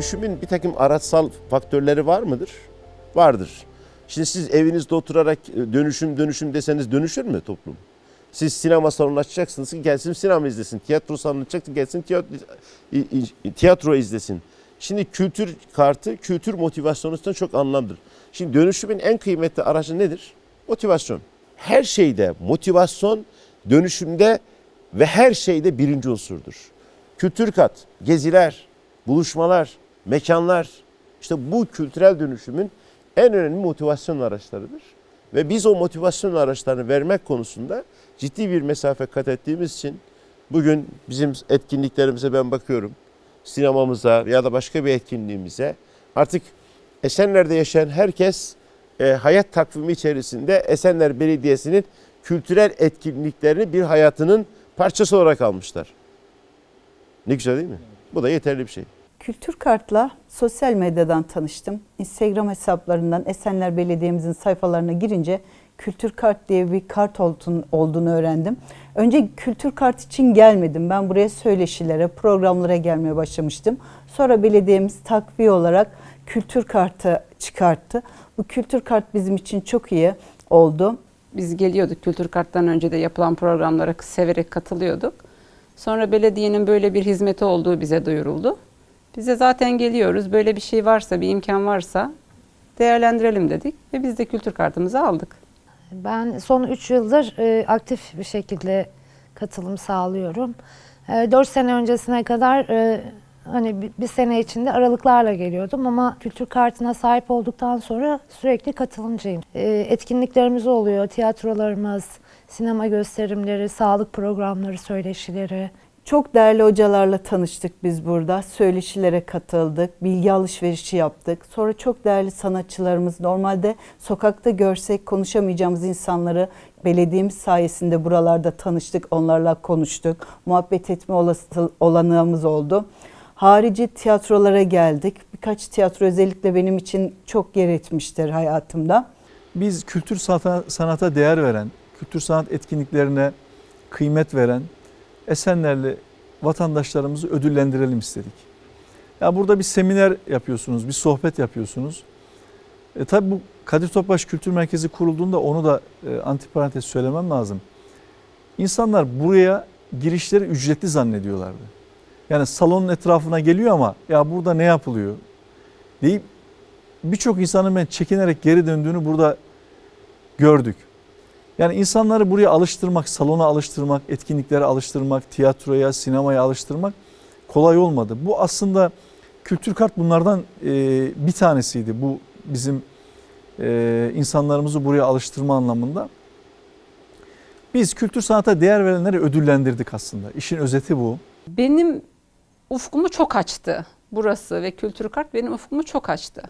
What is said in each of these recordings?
dönüşümün bir takım araçsal faktörleri var mıdır? Vardır. Şimdi siz evinizde oturarak e, dönüşüm dönüşüm deseniz dönüşür mü toplum? Siz sinema salonu açacaksınız ki gelsin sinema izlesin. Tiyatro salonu açacaksın gelsin tiyatro, tiyatro izlesin. Şimdi kültür kartı kültür motivasyonundan çok anlamdır. Şimdi dönüşümün en kıymetli aracı nedir? Motivasyon. Her şeyde motivasyon dönüşümde ve her şeyde birinci unsurdur. Kültür kat, geziler, buluşmalar, mekanlar işte bu kültürel dönüşümün en önemli motivasyon araçlarıdır. Ve biz o motivasyon araçlarını vermek konusunda ciddi bir mesafe kat ettiğimiz için bugün bizim etkinliklerimize ben bakıyorum. Sinemamıza ya da başka bir etkinliğimize artık Esenler'de yaşayan herkes e, hayat takvimi içerisinde Esenler Belediyesi'nin kültürel etkinliklerini bir hayatının parçası olarak almışlar. Ne güzel değil mi? Bu da yeterli bir şey. Kültür Kart'la sosyal medyadan tanıştım. Instagram hesaplarından Esenler Belediye'mizin sayfalarına girince Kültür Kart diye bir kart olduğunu, öğrendim. Önce Kültür Kart için gelmedim. Ben buraya söyleşilere, programlara gelmeye başlamıştım. Sonra belediyemiz takviye olarak Kültür Kart'ı çıkarttı. Bu Kültür Kart bizim için çok iyi oldu. Biz geliyorduk kültür karttan önce de yapılan programlara severek katılıyorduk. Sonra belediyenin böyle bir hizmeti olduğu bize duyuruldu. Biz de zaten geliyoruz. Böyle bir şey varsa, bir imkan varsa değerlendirelim dedik ve biz de kültür kartımızı aldık. Ben son 3 yıldır e, aktif bir şekilde katılım sağlıyorum. 4 sene öncesine kadar e, hani bir, sene içinde aralıklarla geliyordum ama kültür kartına sahip olduktan sonra sürekli katılımcıyım. E, etkinliklerimiz oluyor, tiyatrolarımız, sinema gösterimleri, sağlık programları, söyleşileri. Çok değerli hocalarla tanıştık biz burada. Söyleşilere katıldık, bilgi alışverişi yaptık. Sonra çok değerli sanatçılarımız normalde sokakta görsek konuşamayacağımız insanları belediyemiz sayesinde buralarda tanıştık, onlarla konuştuk. Muhabbet etme olanağımız oldu. Harici tiyatrolara geldik. Birkaç tiyatro özellikle benim için çok yer etmiştir hayatımda. Biz kültür sanata, sanata değer veren, kültür sanat etkinliklerine kıymet veren Esenlerli vatandaşlarımızı ödüllendirelim istedik. Ya burada bir seminer yapıyorsunuz, bir sohbet yapıyorsunuz. E tabi bu Kadir Topbaş Kültür Merkezi kurulduğunda onu da e, antiparantez söylemem lazım. İnsanlar buraya girişleri ücretli zannediyorlardı. Yani salonun etrafına geliyor ama ya burada ne yapılıyor deyip birçok insanın ben çekinerek geri döndüğünü burada gördük. Yani insanları buraya alıştırmak, salona alıştırmak, etkinliklere alıştırmak, tiyatroya, sinemaya alıştırmak kolay olmadı. Bu aslında kültür kart bunlardan bir tanesiydi. Bu bizim insanlarımızı buraya alıştırma anlamında. Biz kültür sanata değer verenleri ödüllendirdik aslında. İşin özeti bu. Benim ufkumu çok açtı. Burası ve kültür kart benim ufkumu çok açtı.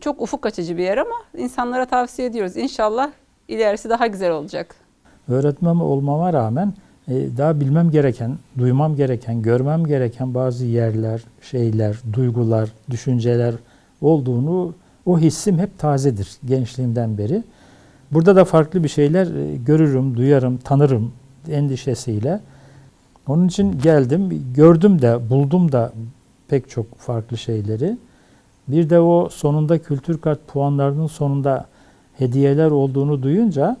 Çok ufuk açıcı bir yer ama insanlara tavsiye ediyoruz. İnşallah ilerisi daha güzel olacak. Öğretmen olmama rağmen e, daha bilmem gereken, duymam gereken, görmem gereken bazı yerler, şeyler, duygular, düşünceler olduğunu o hissim hep tazedir gençliğimden beri. Burada da farklı bir şeyler e, görürüm, duyarım, tanırım endişesiyle. Onun için geldim, gördüm de, buldum da pek çok farklı şeyleri. Bir de o sonunda kültür kart puanlarının sonunda hediyeler olduğunu duyunca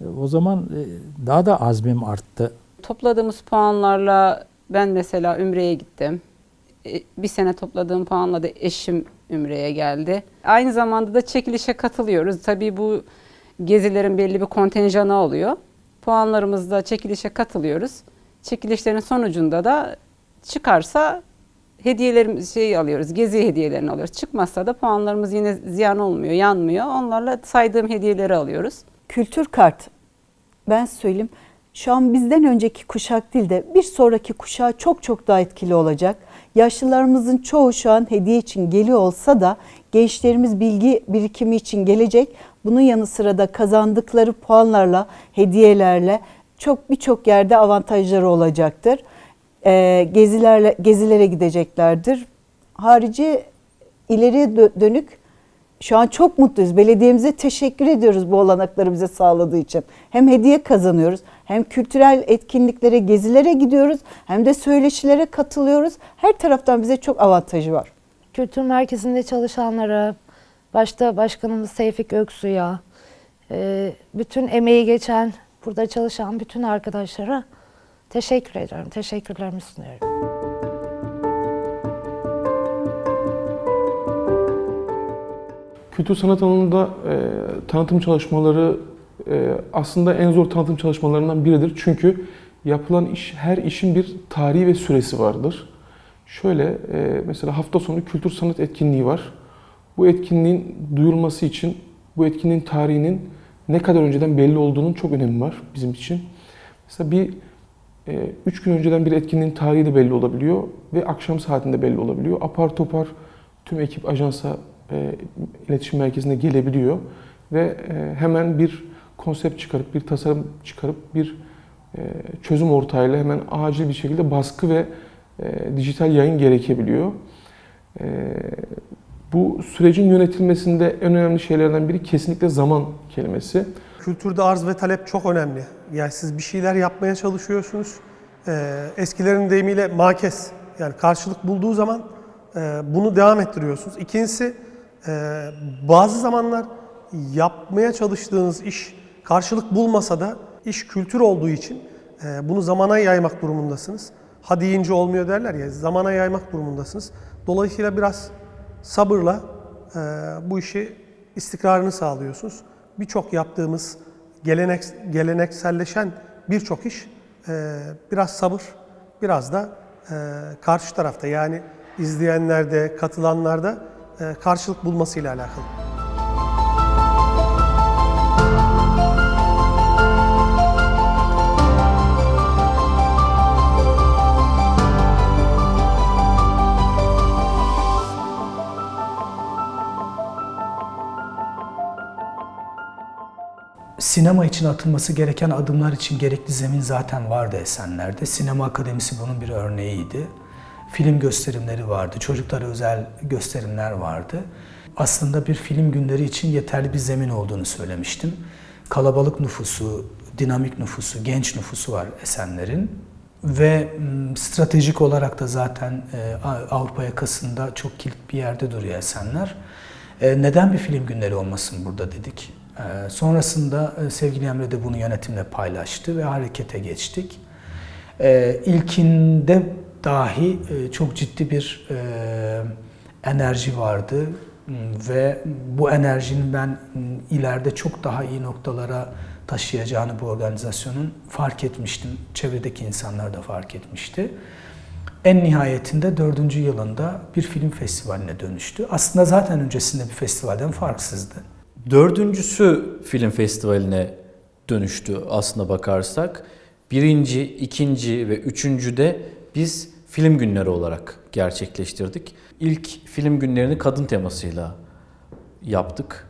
e, o zaman e, daha da azmim arttı. Topladığımız puanlarla ben mesela Ümre'ye gittim. E, Bir sene topladığım puanla da eşim Ümre'ye geldi. Aynı zamanda da çekilişe katılıyoruz. Tabii bu gezilerin belli bir kontenjanı oluyor. Puanlarımızda çekilişe katılıyoruz. Çekilişlerin sonucunda da çıkarsa hediyelerimiz şey alıyoruz, gezi hediyelerini alıyoruz. Çıkmazsa da puanlarımız yine ziyan olmuyor, yanmıyor. Onlarla saydığım hediyeleri alıyoruz. Kültür kart. Ben söyleyeyim. Şu an bizden önceki kuşak değil de bir sonraki kuşağa çok çok daha etkili olacak. Yaşlılarımızın çoğu şu an hediye için geliyor olsa da gençlerimiz bilgi birikimi için gelecek. Bunun yanı sıra da kazandıkları puanlarla, hediyelerle çok birçok yerde avantajları olacaktır. Ee, gezilerle gezilere gideceklerdir. Harici ileriye dö- dönük Şu an çok mutluyuz. Belediyemize teşekkür ediyoruz bu olanakları bize sağladığı için. Hem hediye kazanıyoruz, hem kültürel etkinliklere, gezilere gidiyoruz, hem de söyleşilere katılıyoruz. Her taraftan bize çok avantajı var. Kültür merkezinde çalışanlara, başta başkanımız Tevfik Öksu'ya, e, bütün emeği geçen, burada çalışan bütün arkadaşlara teşekkür ediyorum. Teşekkürlerimi sunuyorum. Kültür sanat alanında e, tanıtım çalışmaları e, aslında en zor tanıtım çalışmalarından biridir. Çünkü yapılan iş, her işin bir tarihi ve süresi vardır. Şöyle e, mesela hafta sonu kültür sanat etkinliği var. Bu etkinliğin duyurulması için bu etkinliğin tarihinin ne kadar önceden belli olduğunun çok önemi var bizim için. Mesela bir e, üç gün önceden bir etkinliğin tarihi de belli olabiliyor ve akşam saatinde belli olabiliyor. Apar topar tüm ekip ajansa e, iletişim merkezine gelebiliyor ve e, hemen bir konsept çıkarıp, bir tasarım çıkarıp bir e, çözüm ortağıyla hemen acil bir şekilde baskı ve dijital yayın gerekebiliyor. Bu sürecin yönetilmesinde en önemli şeylerden biri kesinlikle zaman kelimesi. Kültürde arz ve talep çok önemli. Yani siz bir şeyler yapmaya çalışıyorsunuz. Ee, eskilerin deyimiyle makes yani karşılık bulduğu zaman e, bunu devam ettiriyorsunuz. İkincisi e, bazı zamanlar yapmaya çalıştığınız iş karşılık bulmasa da iş kültür olduğu için e, bunu zamana yaymak durumundasınız. Ha deyince olmuyor derler ya zamana yaymak durumundasınız. Dolayısıyla biraz sabırla bu işi istikrarını sağlıyorsunuz. Birçok yaptığımız gelenek, gelenekselleşen birçok iş e, biraz sabır, biraz da e, karşı tarafta yani izleyenlerde, katılanlarda e, karşılık bulmasıyla alakalı. Sinema için atılması gereken adımlar için gerekli zemin zaten vardı Esenler'de. Sinema Akademisi bunun bir örneğiydi. Film gösterimleri vardı, çocuklara özel gösterimler vardı. Aslında bir film günleri için yeterli bir zemin olduğunu söylemiştim. Kalabalık nüfusu, dinamik nüfusu, genç nüfusu var Esenler'in. Ve m, stratejik olarak da zaten A- Avrupa yakasında çok kilit bir yerde duruyor Esenler. E, Neden bir film günleri olmasın burada dedik. E, Sonrasında e, sevgili Emre de bunu yönetimle paylaştı ve harekete geçtik. E, İlkinde dahi e, çok ciddi bir e, enerji vardı M, ve bu enerjinin ben m, ileride çok daha iyi noktalara taşıyacağını bu organizasyonun fark etmiştim. Çevredeki insanlar da fark etmişti. En nihayetinde dördüncü yılında bir film festivaline dönüştü. Aslında zaten öncesinde bir festivalden farksızdı. Dördüncüsü film festivaline dönüştü aslına bakarsak. Birinci, ikinci ve üçüncü de biz film günleri olarak gerçekleştirdik. İlk film günlerini kadın temasıyla yaptık.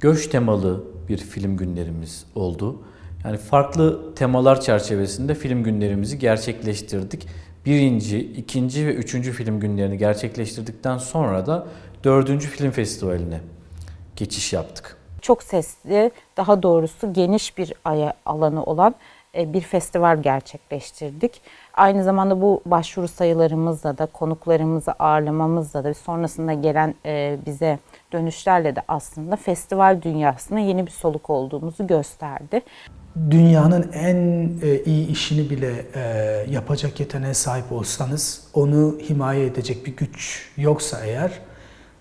Göç temalı bir film günlerimiz oldu. Yani farklı temalar çerçevesinde film günlerimizi gerçekleştirdik. Birinci, ikinci ve üçüncü film günlerini gerçekleştirdikten sonra da dördüncü film festivaline geçiş yaptık. çok sesli, daha doğrusu geniş bir alanı olan e, bir festival gerçekleştirdik. Aynı zamanda bu başvuru sayılarımızla da, konuklarımızı ağırlamamızla da sonrasında gelen e, bize dönüşlerle de aslında festival dünyasına yeni bir soluk olduğumuzu gösterdi. Dünyanın en e, iyi işini bile yapacak yeteneğe sahip olsanız, onu himaye edecek bir güç yoksa eğer,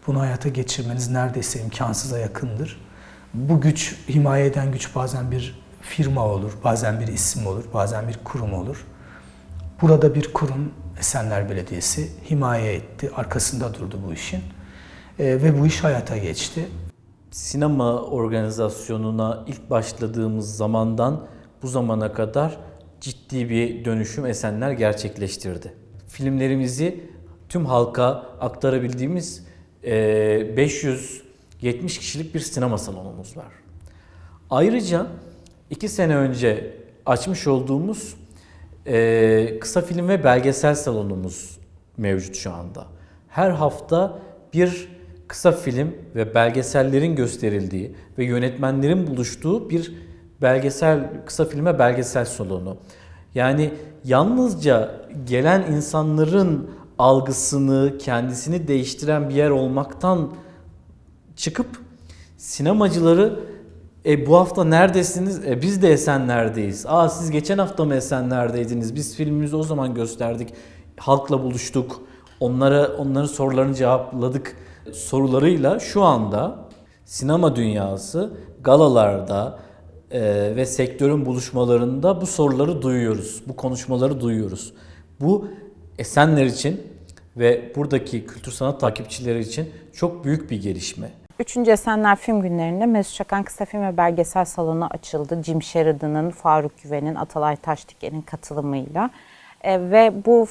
bunu hayata geçirmeniz neredeyse imkansıza yakındır. Bu güç, himaye eden güç bazen bir firma olur, bazen bir isim olur, bazen bir kurum olur. Burada bir kurum, Esenler Belediyesi himaye etti, arkasında durdu bu işin. E, ve bu iş hayata geçti. Sinema organizasyonuna ilk başladığımız zamandan bu zamana kadar ciddi bir dönüşüm Esenler gerçekleştirdi. Filmlerimizi tüm halka aktarabildiğimiz eee, 570 kişilik bir sinema salonumuz var. Ayrıca iki sene önce açmış olduğumuz eee, kısa film ve belgesel salonumuz mevcut şu anda. Her hafta bir kısa film ve belgesellerin gösterildiği ve yönetmenlerin buluştuğu bir belgesel kısa filme belgesel salonu. Yani yalnızca gelen insanların algısını, kendisini değiştiren bir yer olmaktan çıkıp sinemacıları e bu hafta neredesiniz? E biz de Esenler'deyiz. Aa siz geçen hafta mı Esenler'deydiniz? Biz filmimizi o zaman gösterdik. Halkla buluştuk. Onlara onların sorularını cevapladık sorularıyla şu anda sinema dünyası galalarda e, ve sektörün buluşmalarında bu soruları duyuyoruz. Bu konuşmaları duyuyoruz. Bu Esenler için ve buradaki kültür sanat takipçileri için çok büyük bir gelişme. Üçüncü Esenler Film Günlerinde Mesut Çakan Kısa Film ve Belgesel Salonu açıldı. Jim Sheridan'ın, Faruk Güven'in, Atalay Taşdiker'in katılımıyla. E, ve bu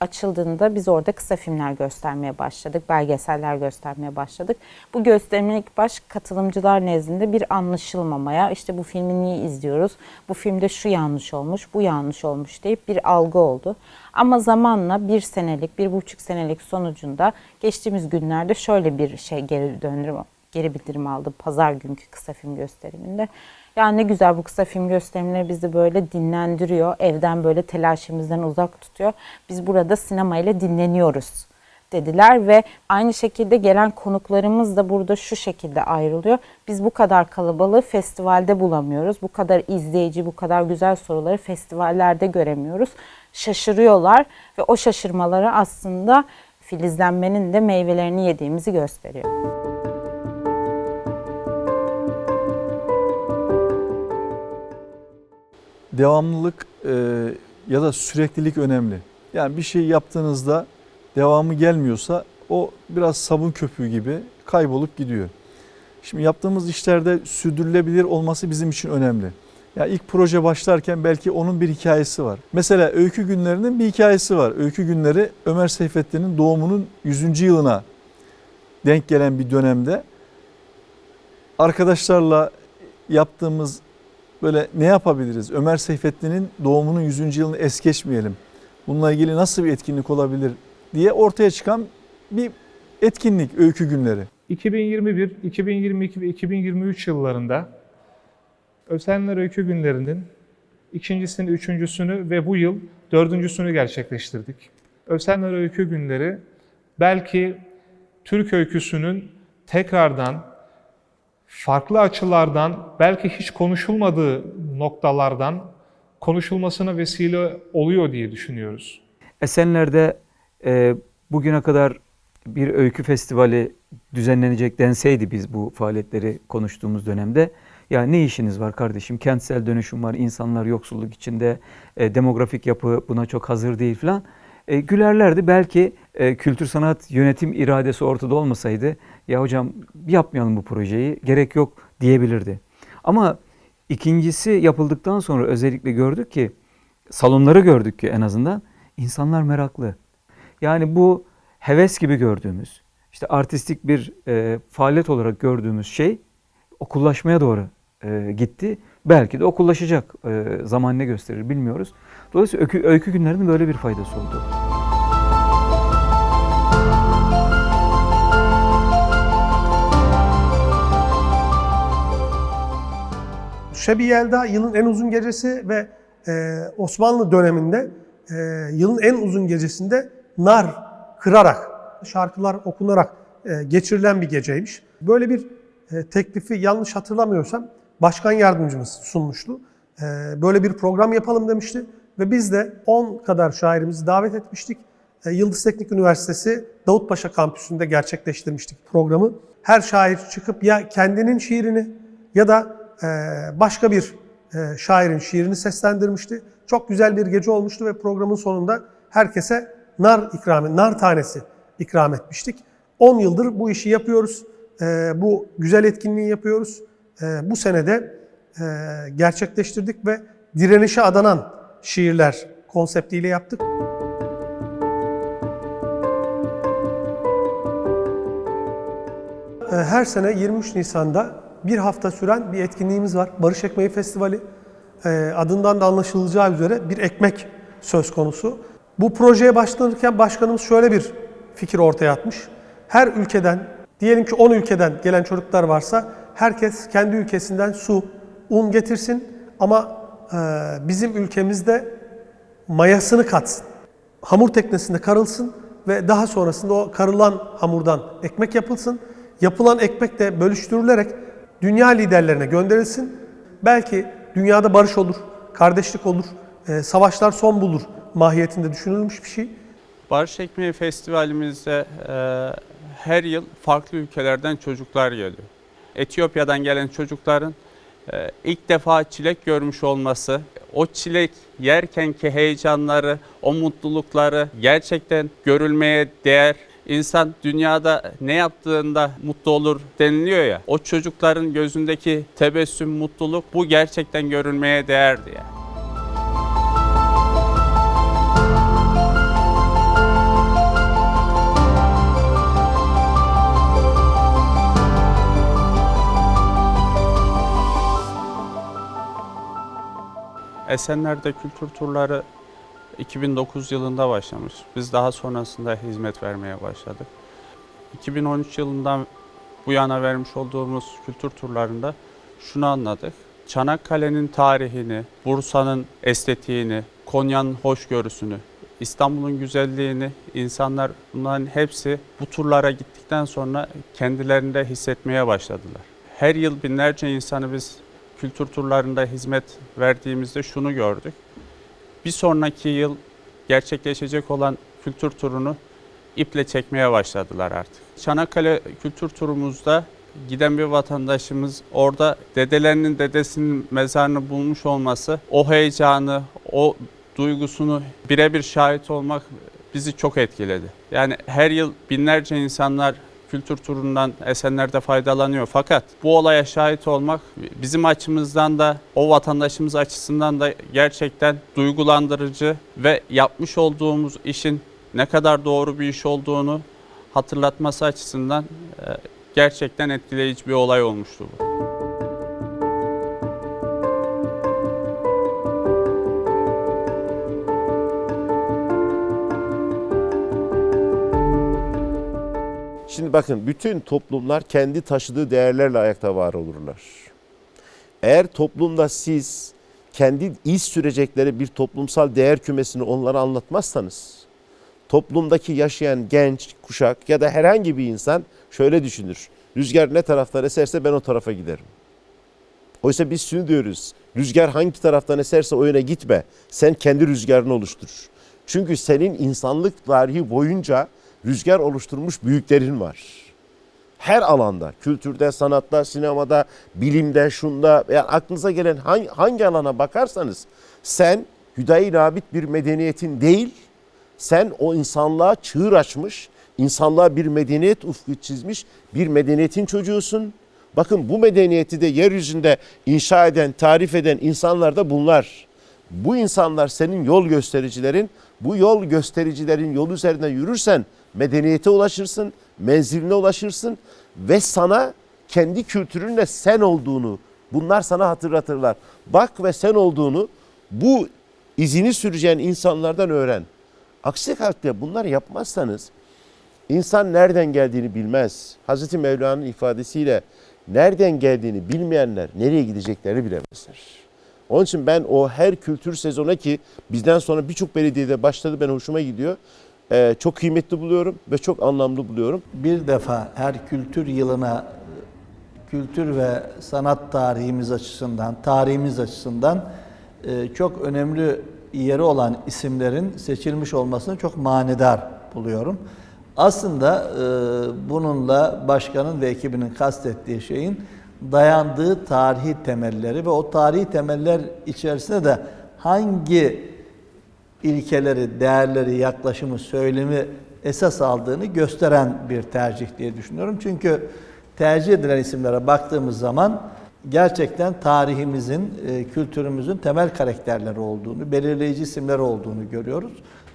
açıldığında biz orada kısa filmler göstermeye başladık, belgeseller göstermeye başladık. Bu gösterimin ilk baş katılımcılar nezdinde bir anlaşılmamaya, işte bu filmi niye izliyoruz, bu filmde şu yanlış olmuş, bu yanlış olmuş deyip bir algı oldu. Ama zamanla bir senelik, bir buçuk senelik sonucunda geçtiğimiz günlerde şöyle bir şey geri döndürüm, geri bildirim aldım pazar günkü kısa film gösteriminde. Ya ne güzel bu kısa film gösterimleri bizi böyle dinlendiriyor. Evden böyle telaşımızdan uzak tutuyor. Biz burada sinemayla dinleniyoruz dediler ve aynı şekilde gelen konuklarımız da burada şu şekilde ayrılıyor. Biz bu kadar kalabalığı festivalde bulamıyoruz. Bu kadar izleyici, bu kadar güzel soruları festivallerde göremiyoruz. Şaşırıyorlar ve o şaşırmaları aslında filizlenmenin de meyvelerini yediğimizi gösteriyor. Devamlılık e, ya da süreklilik önemli. Yani bir şey yaptığınızda devamı gelmiyorsa o biraz sabun köpüğü gibi kaybolup gidiyor. Şimdi yaptığımız işlerde sürdürülebilir olması bizim için önemli. Ya ilk proje başlarken belki onun bir hikayesi var. Mesela öykü günlerinin bir hikayesi var. Öykü günleri Ömer Seyfettin'in doğumunun 100. yılına denk gelen bir dönemde arkadaşlarla yaptığımız böyle ne yapabiliriz? Ömer Seyfettin'in doğumunun 100. yılını es geçmeyelim. Bununla ilgili nasıl bir etkinlik olabilir diye ortaya çıkan bir etkinlik öykü günleri. 2021, 2022 ve 2023 yıllarında Ösenler Öykü Günleri'nin ikincisini, üçüncüsünü ve bu yıl dördüncüsünü gerçekleştirdik. Ösenler Öykü Günleri belki Türk öyküsünün tekrardan farklı açılardan belki hiç konuşulmadığı noktalardan konuşulmasına vesile oluyor diye düşünüyoruz. Esenler'de e, bugüne kadar bir öykü festivali düzenlenecek denseydi biz bu faaliyetleri konuştuğumuz dönemde ya ne işiniz var kardeşim? Kentsel dönüşüm var insanlar yoksulluk içinde e, demografik yapı buna çok hazır değil falan e, gülerlerdi. Belki e, kültür sanat yönetim iradesi ortada olmasaydı ya hocam yapmayalım bu projeyi gerek yok diyebilirdi. Ama ikincisi yapıldıktan sonra özellikle gördük ki salonları gördük ki en azından insanlar meraklı. Yani bu heves gibi gördüğümüz, işte artistik bir e, faaliyet olarak gördüğümüz şey okullaşmaya doğru e, gitti. Belki de okullaşacak. E, zaman ne gösterir bilmiyoruz. Dolayısıyla öykü, öykü günlerinin böyle bir faydası oldu. Şebi Yelda yılın en uzun gecesi ve e, Osmanlı döneminde e, yılın en uzun gecesinde nar kırarak, şarkılar okunarak e, geçirilen bir geceymiş. Böyle bir e, teklifi yanlış hatırlamıyorsam başkan yardımcımız sunmuştu. E, böyle bir program yapalım demişti ve biz de 10 kadar şairimizi davet etmiştik. E, Yıldız Teknik Üniversitesi Davutpaşa kampüsünde gerçekleştirmiştik programı. Her şair çıkıp ya kendinin şiirini ya da başka bir e, şairin şiirini seslendirmişti. Çok güzel bir gece olmuştu ve programın sonunda herkese nar ikramı, nar tanesi ikram etmiştik. 10 yıldır bu işi yapıyoruz. E, bu güzel etkinliği yapıyoruz. E, bu senede e, gerçekleştirdik ve direnişe adanan şiirler konseptiyle yaptık. E, Her sene 23 Nisan'da bir hafta süren bir etkinliğimiz var. Barış Ekmeği Festivali. E, Adından da anlaşılacağı üzere bir ekmek söz konusu. Bu projeye başlanırken başkanımız şöyle bir fikir ortaya atmış. Her ülkeden Diyelim ki 10 ülkeden gelen çocuklar varsa herkes kendi ülkesinden su, un getirsin ama e, bizim ülkemizde mayasını katsın. Hamur teknesinde karılsın ve daha sonrasında o karılan hamurdan ekmek yapılsın. Yapılan ekmek de bölüştürülerek dünya liderlerine gönderilsin. Belki dünyada barış olur, kardeşlik olur, e, savaşlar son bulur mahiyetinde düşünülmüş bir şey. Barış Ekmeği Festivalimizde e, her yıl farklı ülkelerden çocuklar geliyor. Etiyopya'dan gelen çocukların e, ilk defa çilek görmüş olması, o çilek yerkenki heyecanları, o mutlulukları gerçekten görülmeye değer. İnsan dünyada ne yaptığında mutlu olur deniliyor ya. O çocukların gözündeki tebessüm, mutluluk bu gerçekten görülmeye değerdi yani. Esenler'de kültür turları 2009 yılında başlamış. Biz daha sonrasında hizmet vermeye başladık. 2013 yılından bu yana vermiş olduğumuz kültür turlarında şunu anladık. Çanakkale'nin tarihini, Bursa'nın estetiğini, Konya'nın hoşgörüsünü, İstanbul'un güzelliğini insanlar bunların hepsi bu turlara gittikten sonra kendilerinde hissetmeye başladılar. Her yıl binlerce insanı biz kültür turlarında hizmet verdiğimizde şunu gördük. Bir sonraki yıl gerçekleşecek olan kültür turunu iple çekmeye başladılar artık. Çanakkale kültür turumuzda giden bir vatandaşımız orada dedelerinin dedesinin mezarını bulmuş olması, o heyecanı, o duygusunu birebir şahit olmak bizi çok etkiledi. Yani her yıl binlerce insanlar kültür turundan Esenler'de faydalanıyor. Fakat bu olaya şahit olmak bizim açımızdan da o vatandaşımız açısından da gerçekten duygulandırıcı ve yapmış olduğumuz işin ne kadar doğru bir iş olduğunu hatırlatması açısından e, gerçekten etkileyici bir olay olmuştu bu. Şimdi bakın bütün toplumlar kendi taşıdığı değerlerle ayakta var olurlar. Eğer toplumda siz kendi iz sürecekleri bir toplumsal değer kümesini onlara anlatmazsanız toplumdaki yaşayan genç kuşak ya da herhangi bir insan şöyle düşünür. Rüzgar ne taraftan eserse ben o tarafa giderim. Oysa biz şunu diyoruz. Rüzgar hangi taraftan eserse o yöne gitme. Sen kendi rüzgarını oluştur. Çünkü senin insanlık tarihi boyunca rüzgar oluşturmuş büyüklerin var. Her alanda, kültürde, sanatta, sinemada, bilimde, şunda, yani aklınıza gelen hangi, hangi alana bakarsanız sen hüdayi rabit bir medeniyetin değil, sen o insanlığa çığır açmış, insanlığa bir medeniyet ufku çizmiş bir medeniyetin çocuğusun. Bakın bu medeniyeti de yeryüzünde inşa eden, tarif eden insanlar da bunlar. Bu insanlar senin yol göstericilerin. Bu yol göstericilerin yolu üzerinden yürürsen medeniyete ulaşırsın, menziline ulaşırsın ve sana kendi kültürünle sen olduğunu bunlar sana hatırlatırlar. Bak ve sen olduğunu bu izini süreceğin insanlardan öğren. Aksi takdirde bunları yapmazsanız insan nereden geldiğini bilmez. Hazreti Mevla'nın ifadesiyle nereden geldiğini bilmeyenler nereye gideceklerini bilemezler. Onun için ben o her kültür sezonu ki bizden sonra birçok belediyede başladı ben hoşuma gidiyor. Ee, çok kıymetli buluyorum ve çok anlamlı buluyorum. Bir defa her kültür yılına kültür ve sanat tarihimiz açısından, tarihimiz açısından e, çok önemli yeri olan isimlerin seçilmiş olmasını çok manidar buluyorum. Aslında e, bununla başkanın ve ekibinin kastettiği şeyin dayandığı tarihi temelleri ve o tarihi temeller içerisinde de hangi ilkeleri, değerleri, yaklaşımı, söylemi esas aldığını gösteren bir tercih diye düşünüyorum. Çünkü tercih edilen isimlere baktığımız zaman gerçekten tarihimizin, e, kültürümüzün temel karakterleri olduğunu, belirleyici isimler olduğunu görüyoruz.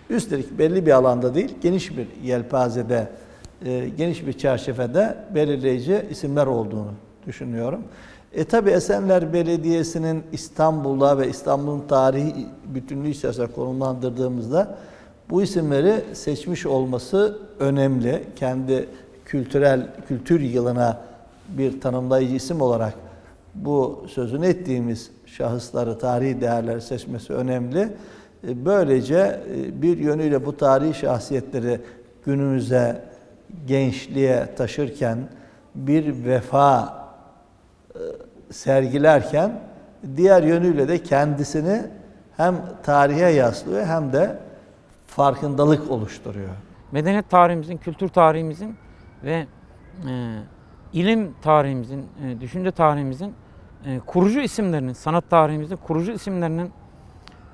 Üstelik belli bir alanda değil, geniş bir yelpazede, e, geniş bir çerçevede belirleyici isimler olduğunu düşünüyorum. E tabi Esenler Belediyesi'nin İstanbul'da ve İstanbul'un tarihi bütünlüğü içerisinde konumlandırdığımızda bu isimleri seçmiş olması önemli. Kendi kültürel kültür yılına bir tanımlayıcı isim olarak bu sözünü ettiğimiz şahısları, tarihi değerleri seçmesi önemli. E, Böylece e, bir yönüyle bu tarihi şahsiyetleri günümüze, gençliğe taşırken bir vefa sergilerken diğer yönüyle de kendisini hem tarihe yaslıyor hem de farkındalık oluşturuyor. medeniyet tarihimizin, kültür tarihimizin ve e, ilim tarihimizin, e, düşünce tarihimizin e, kurucu isimlerinin, sanat tarihimizin kurucu isimlerinin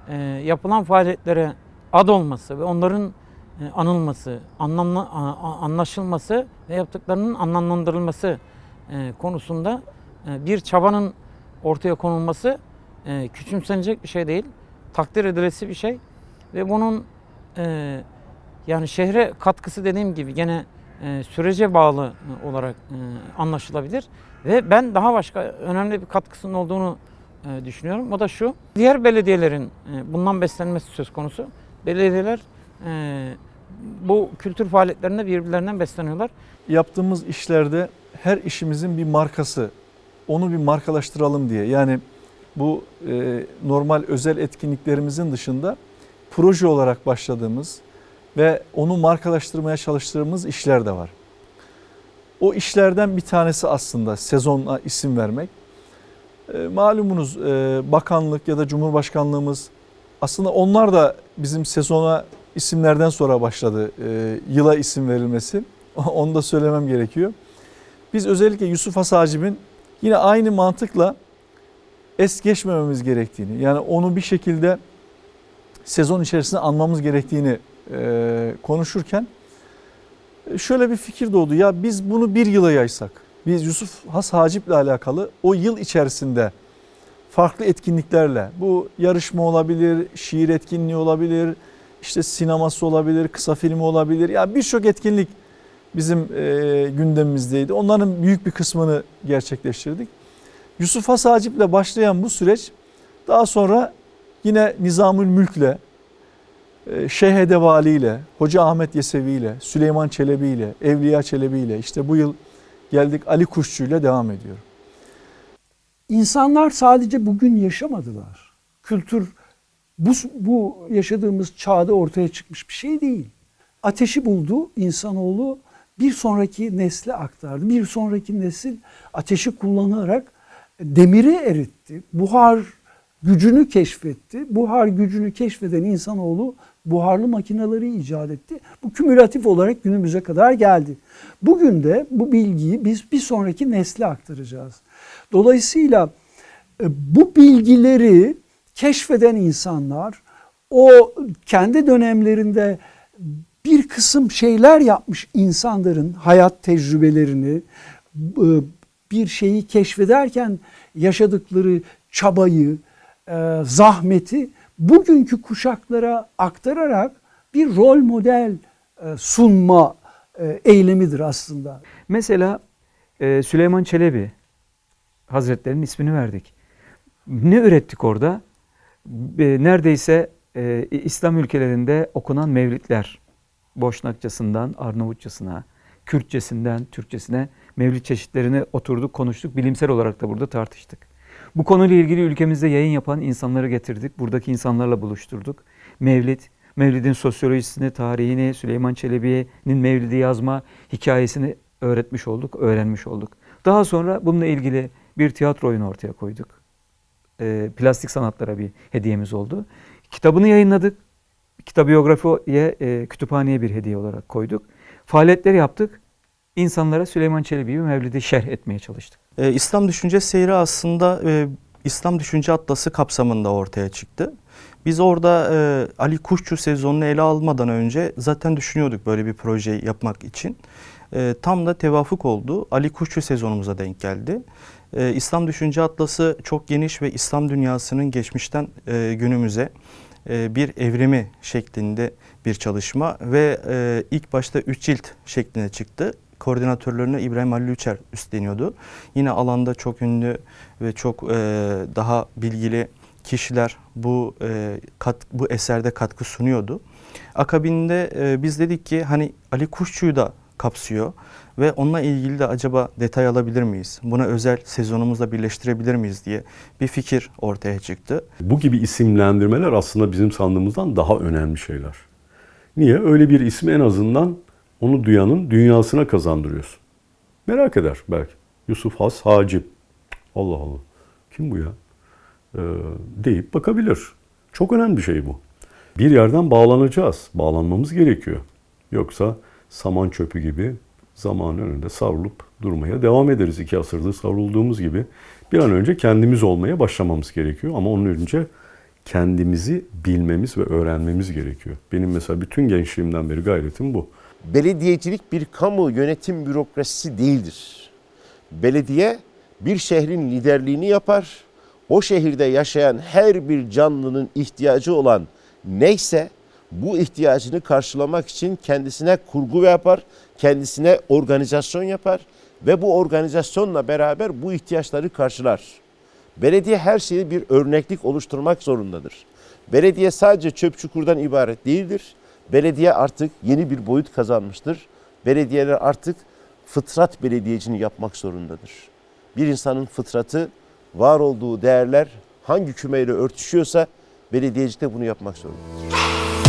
e, yapılan faaliyetlere ad olması ve onların e, anılması, anlamla, a- anlaşılması ve yaptıklarının anlamlandırılması e, konusunda bir çabanın ortaya konulması e, küçümsenecek bir şey değil, takdir edilesi bir şey ve bunun e, yani şehre katkısı dediğim gibi gene e, sürece bağlı olarak anlaşılabilir. Ve ben daha başka önemli bir katkısının olduğunu düşünüyorum. O da şu, diğer belediyelerin bundan beslenmesi söz konusu. Belediyeler bu kültür faaliyetlerinde birbirlerinden besleniyorlar. Yaptığımız işlerde her işimizin bir markası, onu bir markalaştıralım diye. Yani bu e, normal özel etkinliklerimizin dışında proje olarak başladığımız ve onu markalaştırmaya çalıştığımız işler de var. O işlerden bir tanesi aslında sezona isim vermek. E, malumunuz e, bakanlık ya da cumhurbaşkanlığımız aslında onlar da bizim sezona isimlerden sonra başladı e, yıla isim verilmesi. Onu da söylemem gerekiyor. Biz özellikle Yusuf Has Hacib'in yine aynı mantıkla es geçmememiz gerektiğini yani onu bir şekilde sezon içerisinde anmamız gerektiğini e, konuşurken e, şöyle bir fikir doğdu. Ya biz bunu bir yıla yaysak, biz Yusuf Has Hacip'le alakalı o yıl içerisinde farklı etkinliklerle, bu yarışma olabilir, şiir etkinliği olabilir, işte sineması olabilir, kısa filmi olabilir. Ya birçok etkinlik bizim e, gündemimizdeydi. Onların büyük bir kısmını gerçekleştirdik. Yusuf Has Hacip'le başlayan bu süreç daha sonra yine Nizamül Mülk'le, e, Şeyh Edevali ile, Hoca Ahmet Yesevi ile, Süleyman Çelebi ile, Evliya Çelebi ile işte bu yıl geldik Ali Kuşçu ile devam ediyor. İnsanlar sadece bugün yaşamadılar. Kültür bu, bu yaşadığımız çağda ortaya çıkmış bir şey değil. Ateşi buldu insanoğlu bir sonraki nesle aktardı. Bir sonraki nesil ateşi kullanarak demiri eritti. Buhar gücünü keşfetti. Buhar gücünü keşfeden insanoğlu buharlı makineleri icat etti. Bu kümülatif olarak günümüze kadar geldi. Bugün de bu bilgiyi biz bir sonraki nesle aktaracağız. Dolayısıyla e, bu bilgileri keşfeden insanlar o kendi dönemlerinde bir kısım şeyler yapmış insanların hayat tecrübelerini e, bir şeyi keşfederken yaşadıkları çabayı, e, zahmeti bugünkü kuşaklara aktararak bir rol model e, sunma eylemidir aslında. Mesela Süleyman Çelebi Hazretleri'nin ismini verdik. Ne ürettik orada? Neredeyse İslam ülkelerinde okunan mevlitler, Boşnakçasından Arnavutçasına, Kürtçesinden Türkçesine mevlid çeşitlerini oturduk, konuştuk. Bilimsel olarak da burada tartıştık. Bu konuyla ilgili ülkemizde yayın yapan insanları getirdik. Buradaki insanlarla buluşturduk. Mevlid, Mevlid'in sosyolojisini, tarihini, Süleyman Çelebi'nin Mevlid'i yazma hikayesini öğretmiş olduk, öğrenmiş olduk. Daha sonra bununla ilgili bir tiyatro oyunu ortaya koyduk. E, plastik sanatlara bir hediyemiz oldu. Kitabını yayınladık. Kitabiyografiye, e, kütüphaneye bir hediye olarak koyduk. Faaliyetleri yaptık. İnsanlara Süleyman Çelebi ve Mevlid'i şerh etmeye çalıştık. Ee, İslam Düşünce Seyri aslında e, İslam Düşünce Atlası kapsamında ortaya çıktı. Biz orada e, Ali Kuşçu sezonunu ele almadan önce zaten düşünüyorduk böyle bir proje yapmak için. E, tam da tevafuk oldu. Ali Kuşçu sezonumuza denk geldi. E, İslam Düşünce Atlası çok geniş ve İslam dünyasının geçmişten e, günümüze e, bir evrimi şeklinde bir çalışma ve e, ilk başta 3 cilt şeklinde çıktı. Koordinatörlüğünü İbrahim Halil Üçer üstleniyordu. Yine alanda çok ünlü ve çok e, daha bilgili kişiler bu e, kat, bu eserde katkı sunuyordu. Akabinde e, biz dedik ki hani Ali Kuşçu'yu da kapsıyor. Ve onunla ilgili de acaba detay alabilir miyiz? Buna özel sezonumuzla birleştirebilir miyiz diye bir fikir ortaya çıktı. Bu gibi isimlendirmeler aslında bizim sandığımızdan daha önemli şeyler. Niye? Öyle bir ismi en azından onu duyanın dünyasına kazandırıyorsun. Merak eder belki. Yusuf Has Hacip. Allah Allah. Kim bu ya? Ee, deyip bakabilir. Çok önemli bir şey bu. Bir yerden bağlanacağız. Bağlanmamız gerekiyor. Yoksa saman çöpü gibi zamanın önünde savrulup durmaya devam ederiz. İki asırdır savrulduğumuz gibi. Bir an önce kendimiz olmaya başlamamız gerekiyor. Ama onun önce kendimizi bilmemiz ve öğrenmemiz gerekiyor. Benim mesela bütün gençliğimden beri gayretim bu. Belediyecilik bir kamu yönetim bürokrasisi değildir. Belediye bir şehrin liderliğini yapar. O şehirde yaşayan her bir canlının ihtiyacı olan neyse bu ihtiyacını karşılamak için kendisine kurgu yapar, kendisine organizasyon yapar ve bu organizasyonla beraber bu ihtiyaçları karşılar. Belediye her şeyi bir örneklik oluşturmak zorundadır. Belediye sadece çöp çukurdan ibaret değildir. Belediye artık yeni bir boyut kazanmıştır. Belediyeler artık fıtrat belediyecini yapmak zorundadır. Bir insanın fıtratı, var olduğu değerler hangi kümeyle örtüşüyorsa belediyecilik de bunu yapmak zorundadır.